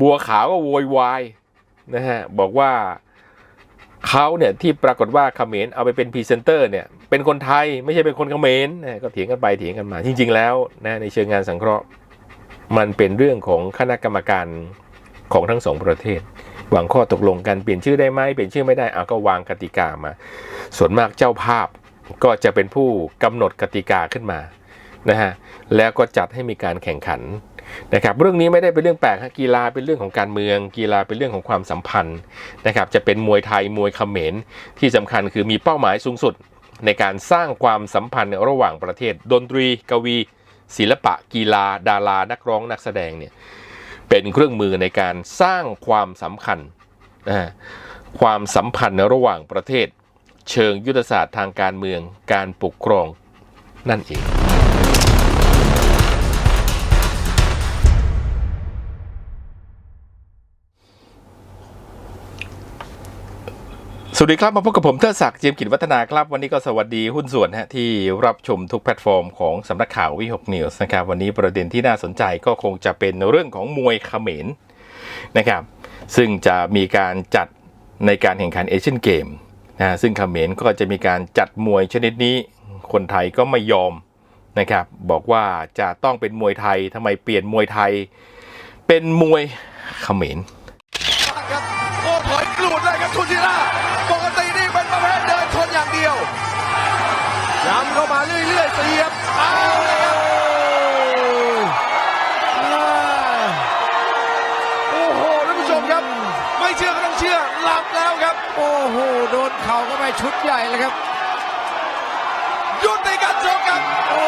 บัวขาวก็โวยวายนะฮะบอกว่าเขาเนี่ยที่ปรากฏว่าเขมรเอาไปเป็นพรีเซนเตอร์เนี่ยเป็นคนไทยไม่ใช่เป็นคนเขมรนะก็เถียงกันไปเถียงกันมา จริง ๆ แล้วนะในเชิงงานสังเคราะห์มันเป็นเรื่องของคณะกรรมการของทั้งสองประเทศวางข้อตกลงกันเปลี่ยนชื่อได้ไหมเปลี่ยนชื่อไม่ได้เอาก็วางกติกามา ส่วนมากเจ้าภาพก็จะเป็นผู้กำหนดกติกาขึ้นมานะฮะแล้วก็จัดให้มีการแข่งขัน นะครับเรื่องนี้ไม่ได้เป็นเรื่องแปลกกีฬาเป็นเรื่องของการเมือง กีฬาเป็นเรื่องของความสัมพันธ์นะครับจะเป็นมวยไทยมวยเขมรที่สำคัญคือมีเป้าหมายสูงสุด ในการสร้างความสัมพันธ์ระหว่างประเทศ ดนตรี กวี ศิลปะ กีฬา ดารา นักร้องนักแสดงเนี่ยเป็นเครื่องมือในการสร้างความสำคัญนะฮะความสัมพันธ์ระหว่างประเทศ เชิงยุทธศาสตร์ทางการเมืองการปกครองนั่นเอง สวัสดีครับ มาพบกับผมเทิดศักดิ์เจียมกิจวัฒนาครับ วันนี้ก็สวัสดีหุ้นส่วนฮะที่รับชมทุกแพลตฟอร์มของสำนักข่าววิหกนิวส์นะครับ วันนี้ประเด็นที่น่าสนใจก็คงจะเป็นเรื่องของมวยเขมรนะครับ ซึ่งจะมีการจัดในการแข่งขันเอเชียนเกมนะซึ่งเขมรก็จะมีการจัดมวยชนิดนี้ คนไทยก็ไม่ยอมนะครับ บอกว่าจะต้องเป็นมวยไทยทำไมเปลี่ยนมวยไทย เป็นมวยเขมรโอ้ถอยกลูดเลยครับทุนทีล่า เรื่อยๆเสียบเอาเลยครับอ่าโอ้โหท่านผู้ชมครับ ไม่เชื่อก็ต้องเชื่อหลับแล้วครับ โอ้โห โดนเข่าเข้าไปชุดใหญ่เลยครับยุติการชกครับโอ้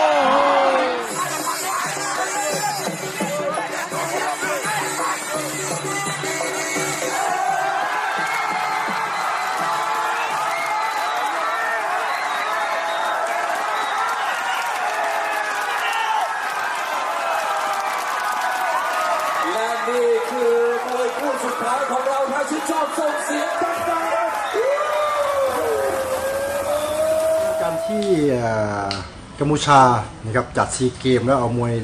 มพูชานะครับจัดซีเกมแล้วเอามวย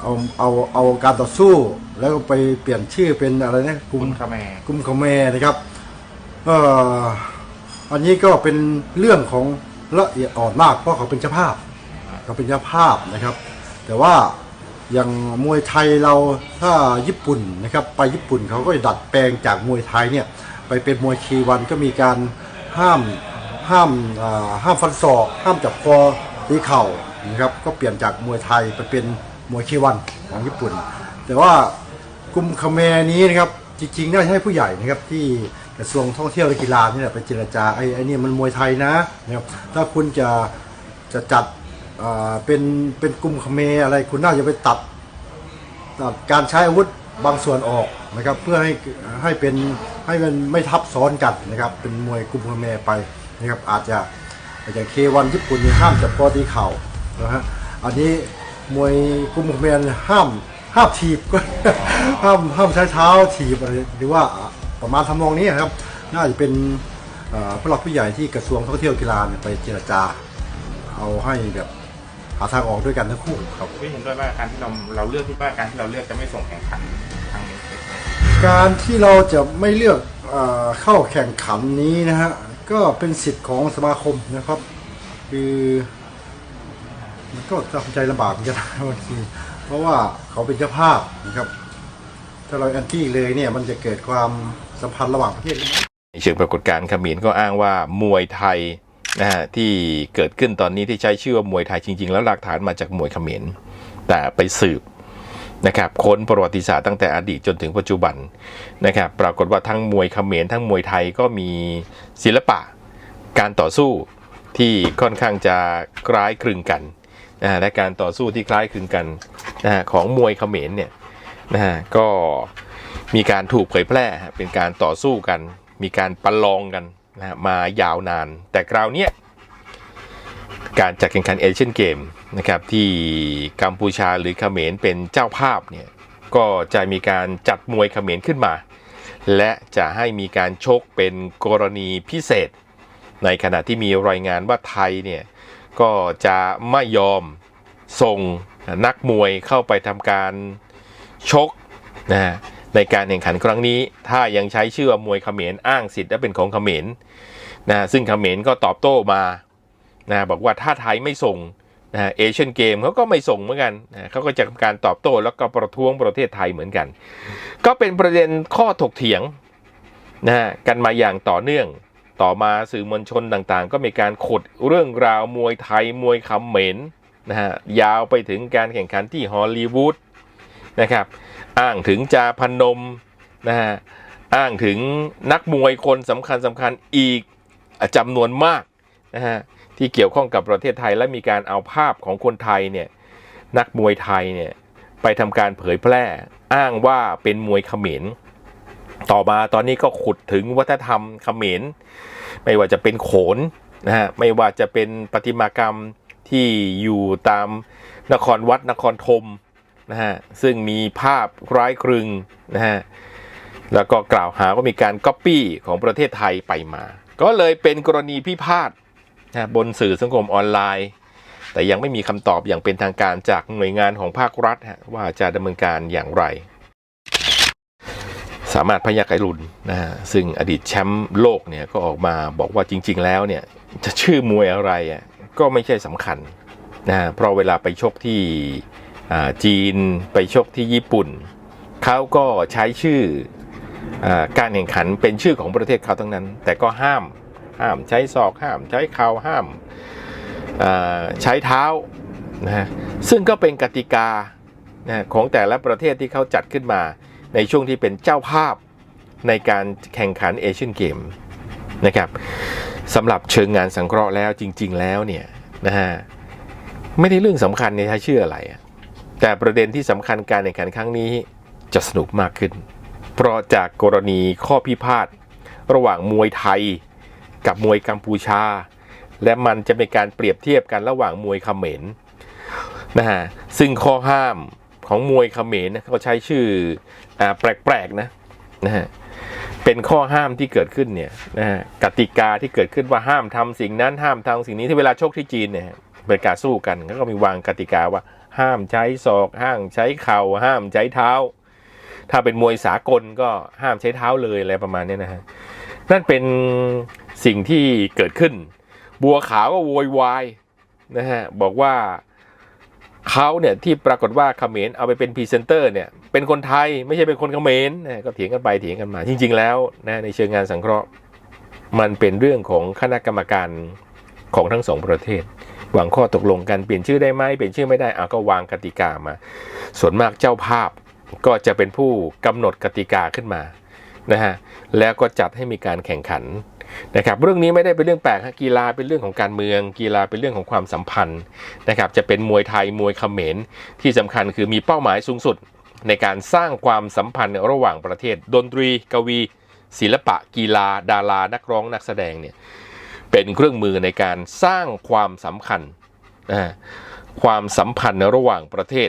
เอาเอาเอาการต่อสู้ แล้วก็ไปเปลี่ยนชื่อเป็นอะไรนะกลุ่มคาแมกลุ่มคาแมนะครับเอ่ออันนี้ก็เป็นเรื่องของละเอียดอ่อนมากเพราะเขาเป็นเจ้าภาพเขาเป็นเจ้าภาพนะครับ แต่ว่าอย่างมวยไทยเราถ้าญี่ปุ่นนะครับไปญี่ปุ่นเขาก็ดัดแปลงจากมวยไทยเนี่ยไปเป็นมวยคีวันก็มีการห้ามห้ามอ่าห้ามฟันศอกห้ามจับคอ ตีเข่านะครับก็เปลี่ยนจากมวยไทยไปเป็นมวยคีวันของญี่ปุ่น แต่ว่ากลุ่มคาเมนี้นะครับจริงๆน่าจะให้ผู้ใหญ่นะครับที่กระทรวงท่องเที่ยวและกีฬานี่แหละไปเจรจาไอ้ไอ้นี่มันมวยไทยนะนะครับถ้าคุณจะจะจัดเป็นเป็นกลุ่มคาเมอะไรคุณน่าจะไปตัดตัดการใช้อาวุธบางส่วนออกนะครับเพื่อให้ให้เป็นให้มันไม่ทับซ้อนกันนะครับเป็นมวยกลุ่มคาเมไปนะครับอาจจะ อย่างเควันญี่ปุ่นนี่ห้ามจับคอตีเข่านะฮะอันนี้มวยกลุ่มคาเขมรห้ามห้ามถีบก็ห้ามห้ามใช้เท้าถีบอะไรหรือว่าประมาณทำนองนี้นะครับ น่าจะเป็นเอ่อผู้หลักผู้ใหญ่ที่กระทรวงท่องเที่ยวกีฬาเนี่ยไปเจรจา เอาให้แบบหาทางออกด้วยกันทั้งคู่ครับพี่เห็นด้วยว่าการที่เราเราเลือกที่ว่าการที่เราเลือกจะไม่ส่งแข่งขันครั้งนี้การที่เราจะไม่เลือกเออเข้าแข่งขันนี้นะฮะ ก็เป็นสิทธิ์ของสมาคมนะครับ คือมันก็ทำใจลำบากเหมือนกันบางทีเพราะว่าเขาเป็นเจ้าภาพนะครับ ถ้าเราแอนตี้เลยเนี่ยมันจะเกิดความสัมพันธ์ระหว่างประเทศเชิงปรากฏการณ์ขมรก็อ้างว่ามวยไทยนะฮะที่เกิดขึ้นตอนนี้ที่ใช้ชื่อว่ามวยไทยจริง ๆ แล้วหลักฐานมาจากมวยเขมรแต่ไปสืบ นะครับค้นประวัติศาสตร์ตั้งแต่อดีตจนถึงปัจจุบันนะครับปรากฏว่าทั้งมวยเขมรทั้งมวยไทยก็มีศิลปะการต่อสู้ที่ค่อนข้างจะคล้ายคลึงกันนะและการต่อสู้ที่คล้ายคลึงกันนะของมวยเขมรเนี่ยนะฮะก็มีการถูกเผยแพร่เป็นการต่อสู้กัน มีการประลองกันนะฮะมายาวนาน แต่คราวเนี้ย การจัดแข่งขันเอเชียนเกมนะครับที่กัมพูชาหรือเขมรเป็นเจ้าภาพเนี่ยก็จะมีการจัดมวยเขมรขึ้นมา และจะให้มีการชกเป็นกรณีพิเศษ ในขณะที่มีรายงานว่าไทยเนี่ยก็จะไม่ยอมส่งนักมวยเข้าไปทำการชกนะฮะในการแข่งขันครั้งนี้ ถ้ายังใช้ชื่อมวยเขมรอ้างสิทธิ์และเป็นของเขมรนะซึ่งเขมรก็ตอบโต้มา นะบอกว่าถ้าไทยไม่ส่งนะเอเชียนเกมเขาก็ไม่ส่งเหมือนกันนะเขาก็จะทำการตอบโต้แล้วก็ประท้วงประเทศไทยเหมือนกัน ก็เป็นประเด็นข้อถกเถียงนะกันมาอย่างต่อเนื่องต่อมาสื่อมวลชนต่างๆ ก็มีการขุดเรื่องราวมวยไทยมวยคำเขมรนะฮะยาวไปถึงการแข่งขันที่ฮอลลีวูดนะครับอ้างถึงจาพนมนะฮะอ้างถึงนักมวยคนสำคัญสำคัญอีกจำนวนมากนะฮะ ที่เกี่ยวข้องกับประเทศไทย และมีการเอาภาพของคนไทยเนี่ยนักมวยไทยเนี่ยไปทำการเผยแพร่อ้างว่าเป็นมวยเขมรต่อมาตอนนี้ก็ขุดถึงวัฒนธรรมเขมรไม่ว่าจะเป็นโขนนะฮะไม่ว่าจะเป็นประติมากรรมที่อยู่ตามนครวัดนครธมนะฮะซึ่งมีภาพคล้ายคลึงนะฮะแล้วก็กล่าวหาว่ามีการก๊อปปี้ของประเทศไทยไปมา ก็เลยเป็นกรณีพิพาท นะบนสื่อสังคมออนไลน์ แต่ยังไม่มีคำตอบอย่างเป็นทางการจากหน่วยงานของภาครัฐว่าจะดำเนินการอย่างไร สามารถพยักไอรุนนะฮะซึ่งอดีตแชมป์โลกเนี่ยก็ออกมาบอกว่าจริง ๆ แล้วเนี่ยจะชื่อมวยอะไรอะก็ไม่ใช่สำคัญนะเพราะเวลาไปชกที่อ่าจีนไปชกที่ญี่ปุ่นเขาก็ใช้ชื่ออาการแข่งขันเป็นชื่อของประเทศเขาทั้งนั้น แต่ก็ห้าม ห้ามใช้ศอกห้ามใช้เข่าห้ามใช้เท้านะฮะซึ่งก็เป็นกติกานะของแต่ละประเทศที่เขาจัดขึ้นมาในช่วงที่เป็นเจ้าภาพในการแข่งขันเอเชียนเกมนะครับสำหรับเชิงงานสังเคราะห์แล้วจริง ๆ แล้วเนี่ยนะฮะไม่ได้เรื่องสำคัญในท้ายชื่ออะไร แต่ประเด็นที่สำคัญการแข่งขันครั้งนี้จะสนุกมากขึ้น เพราะจากกรณีข้อพิพาทระหว่างมวยไทย กับมวยกัมพูชา และมันจะเป็นการเปรียบเทียบกันระหว่างมวยเขมรนะฮะซึ่งข้อห้ามของมวยเขมรนะเขาใช้ชื่ออแปลกๆนะนะฮะเป็นข้อห้ามที่เกิดขึ้นเนี่ยนะฮะกติกาที่เกิดขึ้นว่าห้ามทำสิ่งนั้นห้ามทำสิ่งนี้ที่เวลาชกที่จีนเนี่ยเป็นการสู้กันเขาก็มีวางกติกาว่า ห้ามใช้ศอก ห้ามใช้เข่า ห้ามใช้เท้า ถ้าเป็นมวยสากลก็ห้ามใช้เท้าเลยอะไรประมาณนี้นะฮะนั่นเป็น สิ่งที่เกิดขึ้น บัวขาวก็โวยวายนะฮะบอกว่าเขาเนี่ยที่ปรากฏว่าเขมรเอาไปเป็นพรีเซนเตอร์เนี่ยเป็นคนไทยไม่ใช่เป็นคนเขมรนะก็เถียงกันไปเถียงกันมา จริง ๆ แล้วนะในเชิงงานสังเคราะห์ มันเป็นเรื่องของคณะกรรมการของทั้งสองประเทศวางข้อตกลงกันเปลี่ยนชื่อได้ไหมเปลี่ยนชื่อไม่ได้เอาก็วางกติกามา ส่วนมากเจ้าภาพก็จะเป็นผู้กำหนดกติกาขึ้นมานะฮะแล้วก็จัดให้มีการแข่งขัน นะครับเรื่องนี้ไม่ได้เป็นเรื่องแปลกฮะกีฬาเป็นเรื่องของการเมือง กีฬาเป็นเรื่องของความสัมพันธ์นะครับจะเป็นมวยไทยมวยเขมรที่สำคัญคือมีเป้าหมายสูงสุด ในการสร้างความสัมพันธ์ระหว่างประเทศ ดนตรี กวี ศิลปะ กีฬา ดารา นักร้องนักแสดงเนี่ยเป็นเครื่องมือในการสร้างความสำคัญนะความสัมพันธ์ระหว่างประเทศ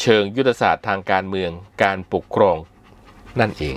เชิงยุทธศาสตร์ทางการเมืองการปกครองนั่นเอง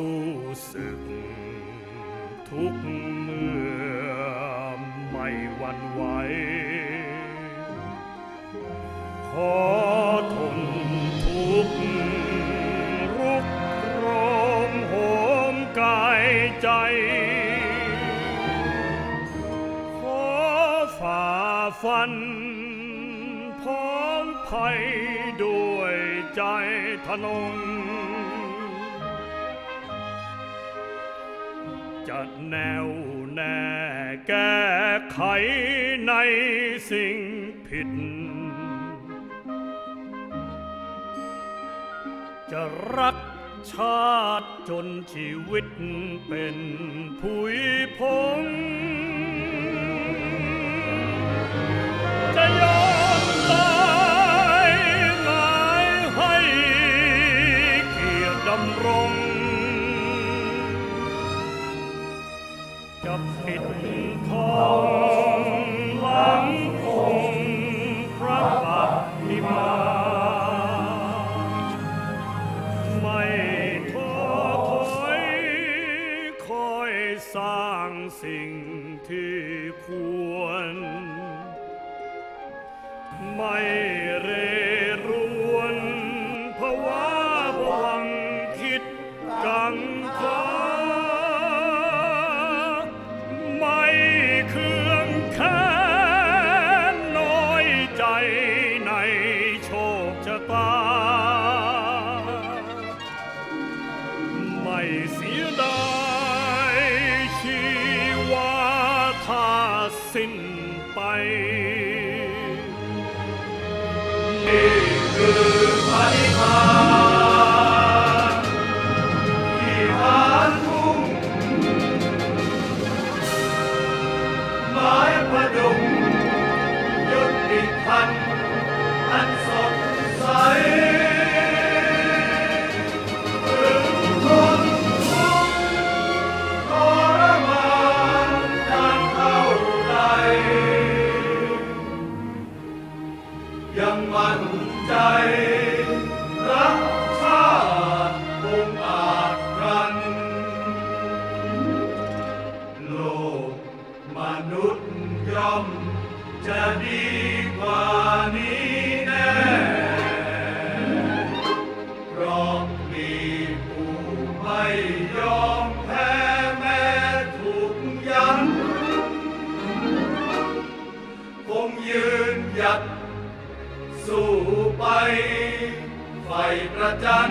สู้ศึก ทุกเมื่อไม่หวั่นไหว ขอทนทุกข์รุกรมโหมกายใจ ขอฝ่าฟันพ้อมภัยด้วยใจทนง จะแน่วแน่แก้ไขในสิ่งผิด จะรักชาติจนชีวิตเป็นผุยพง สร้างสิ่งที่ควร ไม่เร สิ้นไป นุษย์ย่อมจะดีกว่านี้แน่เพราะมีผู้ไม่ยอมแพ้แม้ถูกยันคงยืนหยัดสู้ไปไฟประจัน